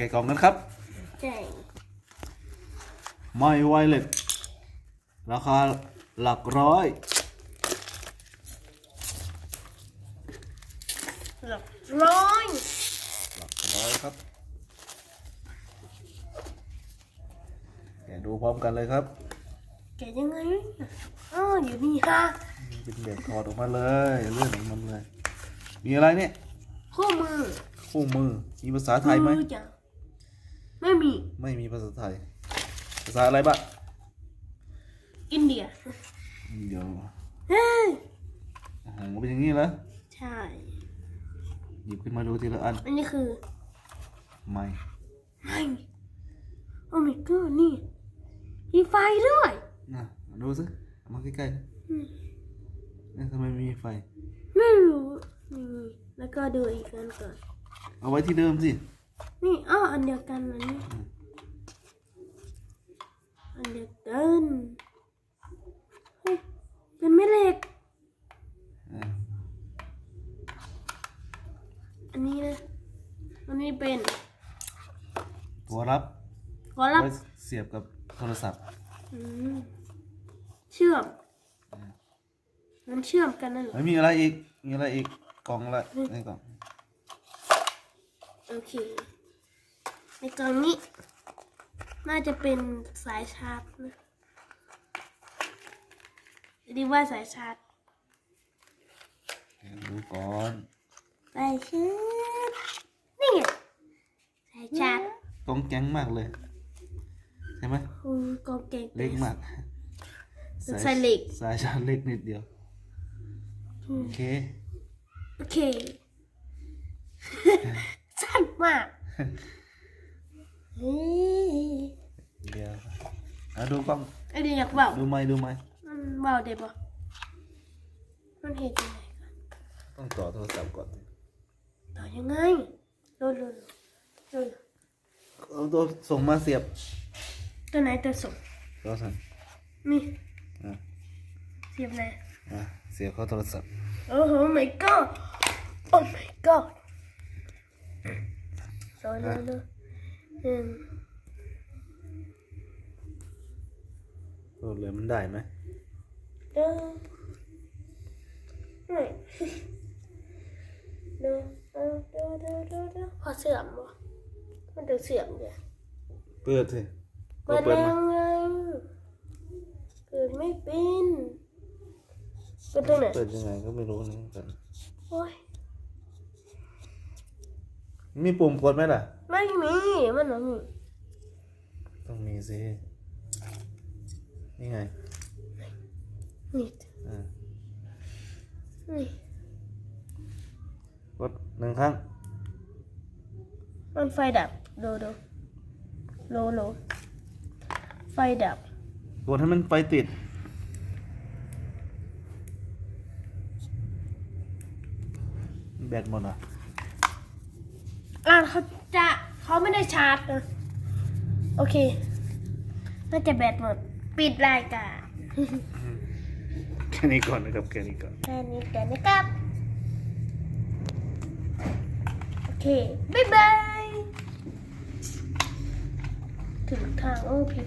กะกล่องกันครับใช่ไม่ไวเลตราคาหลักร้อย หลักร้อยหลักร้อยครับ แกะดูพร้อมกันเลยครับ แกะยังไงอ๋ออยู่นี่ฮะเป็นเด็กถอดออกมาเลยเลื่อนออกมาเลย มีอะไรเนี่ยคู่มือ คู่มือ มีภาษาไทยไหมอจ้ะ ไม่มี ไม่มีภาษาไทย ภาษาอะไรบ้างอินเดีย เดี๋ยวเฮ้ย โอ้โหเป็นอย่างนี้เหรอใช่ หยิบขึ้นมาดูทีละอัน อันนี้คือไม่ไม่โอ้ my god นี่มีไฟด้วยนะดูสิเอามาใกล้ๆเอ๊ะทำไมไม่มีไฟ ไม่รู้นี่แล้วก็ดูอีกอันก่อน เอาไว้ที่เดิมสิ นี่อ้ออันเดียวกันอันนี้อันเดียวกันเฮ้ยเป็นแม่เหล็กอะอันนี้นะอันนี้เป็นตัวรับขอรับไว้เสียบกับโทรศัพท์อืมเชื่อม มันเชื่อมกันนั่นเหรอ ไม่มีอะไรอีก มีอะไรอีกกล่องอะไรในกล่อง โอเค ในกล่องนี้ น่าจะเป็นสายชาร์จนะดีว่าสายชาร์จดูก่อนสายชาร์จนี่ไงสายชาร์จกล่องแก๊งมากเลย ใช่ไหมคูกองเก่งเล็กมากสายเหล็กสายชาร์จเล็กนิดเดียวอืมโอเค โอเคสั้น มากเฮ้ยเดี๋ยวเอาดูกล้องไอเดียอยากเบาดูไหมค์ดูไหมค์มันเบาได้ปะมันเห็นยังไงกันต้องต่อโทรศัพท์ก่อนต่อยังไงโดนโดนโดนเอาตัวส่งมาเสียบ ตัวไหนตัวส่งก็สั่นนี่อะเสียบไหนอะเสียบเข้าโทรศัพท์โอ้โห my god โอ้ my god โดนโดนโดนหนึ่งโดนเลยมันได้ไหมเดินไม่เดินเดินเดินเดินเดินเดินพอเสื่อมวะมันจะเสื่อมเลยเปิดสิเปิดเปิดแล้มาวไงเปิดไม่เป็นเปิดตรงไหนเปิดยังไงก็ไม่รู้นะกันโอ้ย มีปุ่มกดไหมล่ะ ไม่มีมันไม่มีต้องมีสินี่ไงนี่อ่านี่กดหนึ่งครั้ง มันไฟดับดูดูโลโลไฟดับกดให้มันไฟติด แบตหมดอะ อ่าเขาจะเขาไม่ได้ชาร์จนะโอเคน่าจะแบตหมด ปิดรายการแค่นี้ก่อนนะครับแค่นี้ก่อนแค่นี้กันนะครับโอเคบ๊ายบายถึงทางโอ้ผิด